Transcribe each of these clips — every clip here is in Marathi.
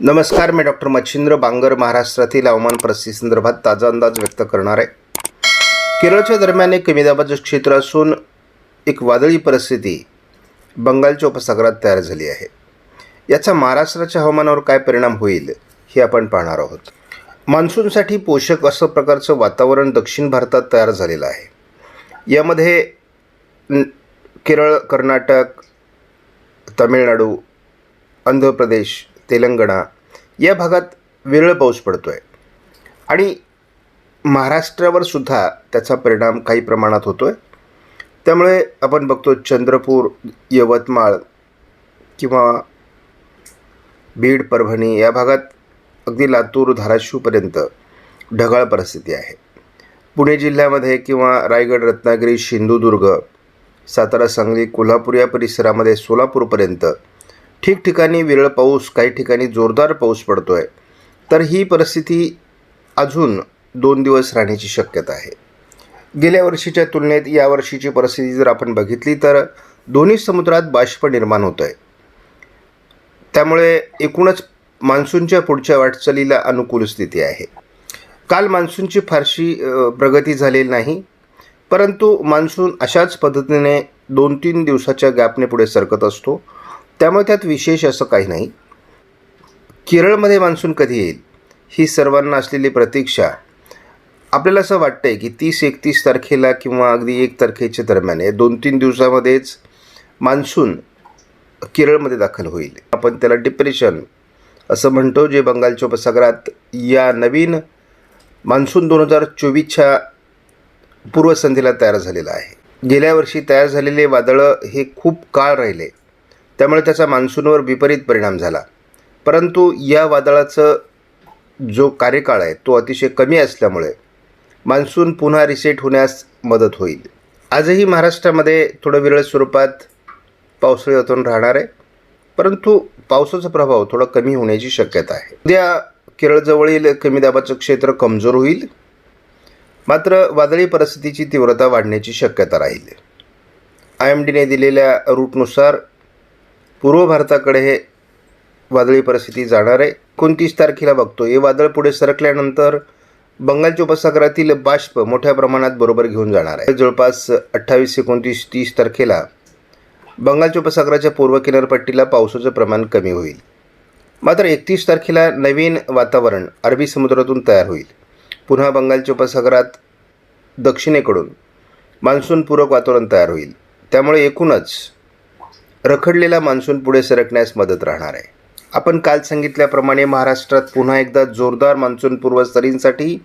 नमस्कार मी डॉक्टर मच्छिंद्र बांगर महाराष्ट्रातील हवामान परिस्थितीसंदर्भात ताजा अंदाज व्यक्त करणार आहे. केरळच्या दरम्यान एक कमी दाबाचं क्षेत्र असून एक वादळी परिस्थिती बंगालच्या उपसागरात तयार झाली आहे. याचा महाराष्ट्राच्या हवामानावर काय परिणाम होईल हे आपण पाहणार आहोत. मान्सूनसाठी पोषक असं प्रकारचं वातावरण दक्षिण भारतात तयार झालेलं आहे. यामध्ये केरळ कर्नाटक तमिळनाडू आंध्र प्रदेश तेलंगणा या भागात विरळ पाऊस पडतो आहे आणि महाराष्ट्रावर सुद्धा त्याचा परिणाम काही प्रमाणात होतो आहे त्यामुळे आपण बघतो चंद्रपूर यवतमाळ किंवा बीड परभणी या भागात अगदी लातूर धाराशिवपर्यंत ढगाळ परिस्थिती आहे. पुणे जिल्ह्यामध्ये किंवा रायगड रत्नागिरी सिंधुदुर्ग सातारा सांगली कोल्हापूर या परिसरामध्ये सोलापूरपर्यंत ठिकठिकाणी विरळ पाऊस काही ठिकाणी जोरदार पाऊस पडतो आहे तर ही परिस्थिती अजून दोन दिवस राहण्याची शक्यता आहे. गेल्या वर्षीच्या तुलनेत यावर्षीची परिस्थिती जर आपण बघितली तर दोन्ही समुद्रात बाष्प निर्माण होतं आहे त्यामुळे एकूणच मान्सूनच्या पुढच्या वाटचालीला अनुकूल स्थिती आहे. काल मान्सूनची फारशी प्रगती झालेली नाही परंतु मान्सून अशाच पद्धतीने दोन तीन दिवसाच्या गॅपने पुढे सरकत असतो. त्यामुळे त्यात विशेष असं काही नाही. केरळमध्ये मान्सून कधी येईल ही सर्वांना असलेली प्रतीक्षा. आपल्याला असं वाटतं आहे की तीस एकतीस तारखेला किंवा अगदी एक तारखेच्या दरम्यान या दोन तीन दिवसामध्येच मान्सून केरळमध्ये दाखल होईल. आपण त्याला डिप्रेशन असं म्हणतो जे बंगालच्या उपसागरात या नवीन मान्सून दोन हजार चोवीसच्या पूर्वसंध्येला तयार झालेला आहे. गेल्या वर्षी तयार झालेले वादळं हे खूप काळ राहिले. त्यामुळे त्याचा मान्सूनवर विपरीत परिणाम झाला. परंतु या वादळाचं जो कार्यकाळ आहे तो अतिशय कमी असल्यामुळे मान्सून पुन्हा रिसेट होण्यास मदत होईल. आजही महाराष्ट्रामध्ये थोडं विरळ स्वरूपात पावसाळी वातावरण राहणार आहे. परंतु पावसाचा प्रभाव थोडा कमी होण्याची शक्यता आहे. उद्या केरळजवळील कमी दाबाचं क्षेत्र कमजोर होईल. मात्र वादळी परिस्थितीची तीव्रता वाढण्याची शक्यता राहील. आय एम डीने दिलेल्या रूटनुसार पूर्व भारताकडे हे वादळी परिस्थिती जाणार आहे. एकोणतीस तारखेला बघतो. हे वादळ पुढे सरकल्यानंतर बंगालच्या उपसागरातील बाष्प मोठ्या प्रमाणात बरोबर घेऊन जाणार आहे. जवळपास अठ्ठावीस एकोणतीस तीस तारखेला बंगालच्या उपसागराच्या पूर्व किनारपट्टीला पावसाचं प्रमाण कमी होईल. मात्र एकतीस तारखेला नवीन वातावरण अरबी समुद्रातून तयार होईल. पुन्हा बंगालच्या उपसागरात दक्षिणेकडून मान्सूनपूरक वातावरण तयार होईल. त्यामुळे एकूणच रखडलेला मान्सून पुढे सरकण्यास मदत राहणार आहे. आपण काल सांगितल्याप्रमाणे महाराष्ट्रात पुन्हा एकदा जोरदार मान्सून सरींसाठी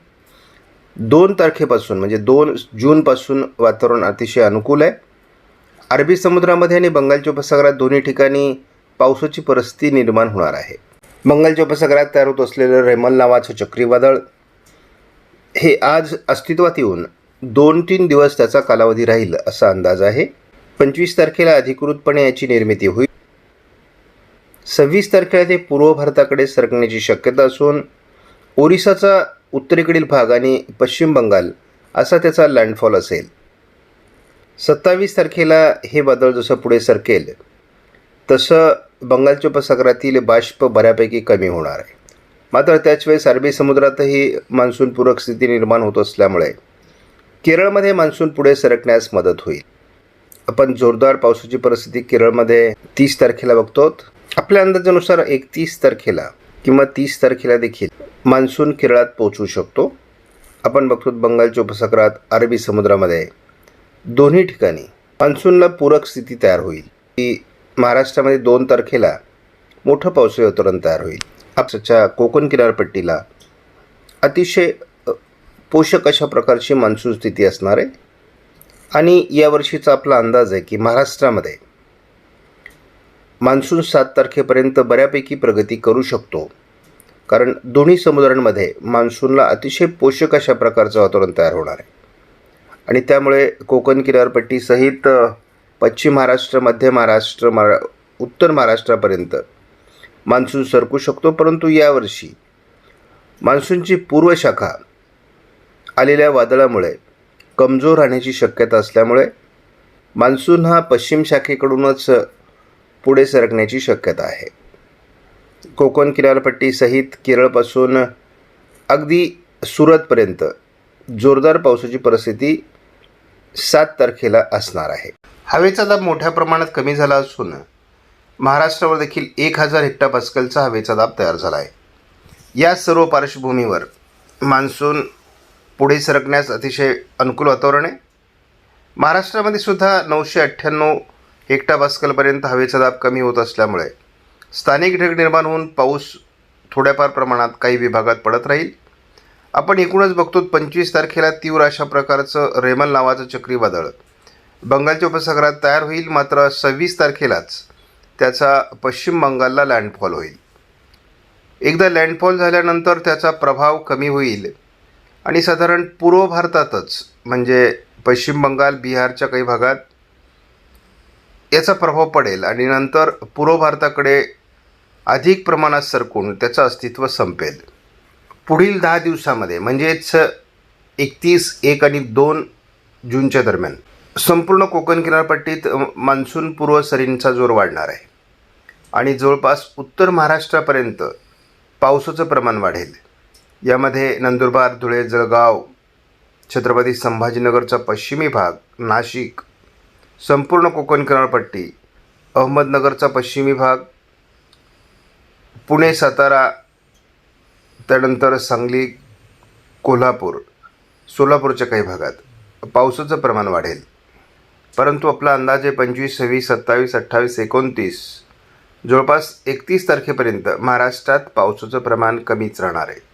दोन तारखेपासून म्हणजे दोन जूनपासून वातावरण अतिशय अनुकूल आहे. अरबी समुद्रामध्ये आणि बंगालच्या उपसागरात दोन्ही ठिकाणी पावसाची परिस्थिती निर्माण होणार आहे. बंगालच्या उपसागरात तयार होत असलेलं रेमल नावाचं चक्रीवादळ हे आज अस्तित्वात येऊन दोन तीन दिवस त्याचा कालावधी राहील असा अंदाज आहे. पंचवीस तारखेला अधिकृतपणे याची निर्मिती होईल. सव्वीस तारखेला ते पूर्व भारताकडे सरकण्याची शक्यता असून ओरिसाचा उत्तरेकडील भाग आणि पश्चिम बंगाल असा त्याचा लँडफॉल असेल. सत्तावीस तारखेला हे वादळ जसं पुढे सरकेल तसं बंगालच्या उपसागरातील बाष्प बऱ्यापैकी कमी होणार आहे. मात्र त्याच वेळेस अरबी समुद्रातही मान्सूनपूरक स्थिती निर्माण होत असल्यामुळे केरळमध्ये मान्सून पुढे सरकण्यास मदत होईल. आपण जोरदार पावसाची परिस्थिती केरळमध्ये तीस तारखेला बघतो आपल्या अंदाजानुसार एकतीस तारखेला किंवा तीस तारखेला देखील मान्सून केरळात पोहोचू शकतो. आपण बघतो बंगालच्या उपसागरात अरबी समुद्रामध्ये दोन्ही ठिकाणी मान्सूनला पूरक स्थिती तयार होईल. की महाराष्ट्रामध्ये दोन तारखेला मोठं पावसाळी वातावरण तयार होईल. आपच्या कोकण किनारपट्टीला अतिशय पोषक अशा प्रकारची मान्सून स्थिती असणार आहे आणि यावर्षीचा आपला अंदाज आहे की महाराष्ट्रामध्ये मान्सून सात तारखेपर्यंत बऱ्यापैकी प्रगती करू शकतो. कारण दोन्ही समुद्रांमध्ये मान्सूनला अतिशय पोषक अशा प्रकारचं वातावरण तयार होणार आहे. आणि त्यामुळे कोकण किनारपट्टीसहित पश्चिम महाराष्ट्र मध्य महाराष्ट्र मरा उत्तर महाराष्ट्रापर्यंत मान्सून सरकू शकतो. परंतु यावर्षी मान्सूनची पूर्वशाखा आलेल्या वादळामुळे कमजोर राहण्याची शक्यता असल्यामुळे मान्सून हा पश्चिम शाखेकडूनच पुढे सरकण्याची शक्यता आहे. कोकण किनारपट्टीसहित केरळपासून अगदी सुरतपर्यंत जोरदार पावसाची परिस्थिती सात तारखेला असणार आहे. हवेचा दाब मोठ्या प्रमाणात कमी झाला असून महाराष्ट्रावर देखील एक हजार हेक्टापास्कलचा हवेचा दाब तयार झाला आहे. या सर्व पार्श्वभूमीवर मान्सून पुढे सरकण्यास अतिशय अनुकूल वातावरण आहे. महाराष्ट्रामध्ये सुद्धा नऊशे अठ्ठ्याण्णव हेक्टापास्कलपर्यंत हवेचा दाब कमी होत असल्यामुळे स्थानिक ढग निर्माण होऊन पाऊस थोड्याफार प्रमाणात काही विभागात पडत राहील. आपण एकूणच बघतो पंचवीस तारखेला तीव्र अशा प्रकारचं रेमल नावाचं चक्रीवादळ बंगालच्या उपसागरात तयार होईल मात्र सव्वीस तारखेलाच त्याचा पश्चिम बंगालला लँडफॉल होईल. एकदा लँडफॉल झाल्यानंतर त्याचा प्रभाव कमी होईल. आणि साधारण पूर्व भारतातच म्हणजे पश्चिम बंगाल बिहारच्या काही भागात याचा प्रभाव पडेल आणि नंतर पूर्व भारताकडे अधिक प्रमाणात सरकून त्याचं अस्तित्व संपेल. पुढील दहा दिवसामध्ये म्हणजेच एकतीस एक आणि दोन जूनच्या दरम्यान संपूर्ण कोकण किनारपट्टीत अ, मान्सून पूर्व सरींचा जोर वाढणार आहे. आणि जवळपास उत्तर महाराष्ट्रापर्यंत पावसाचं प्रमाण वाढेल. यामध्ये नंदुरबार धुळे जळगाव छत्रपती संभाजीनगरचा पश्चिमी भाग नाशिक संपूर्ण कोकण किनारपट्टी अहमदनगरचा पश्चिमी भाग पुणे सातारा त्यानंतर सांगली कोल्हापूर सोलापूरच्या काही भागात. पावसाचं प्रमाण वाढेल. परंतु आपला अंदाजे पंचवीस सव्वीस सत्तावीस अठ्ठावीस एकोणतीस. जवळपास एकतीस तारखेपर्यंत महाराष्ट्रात पावसाचं प्रमाण कमीच राहणार आहे.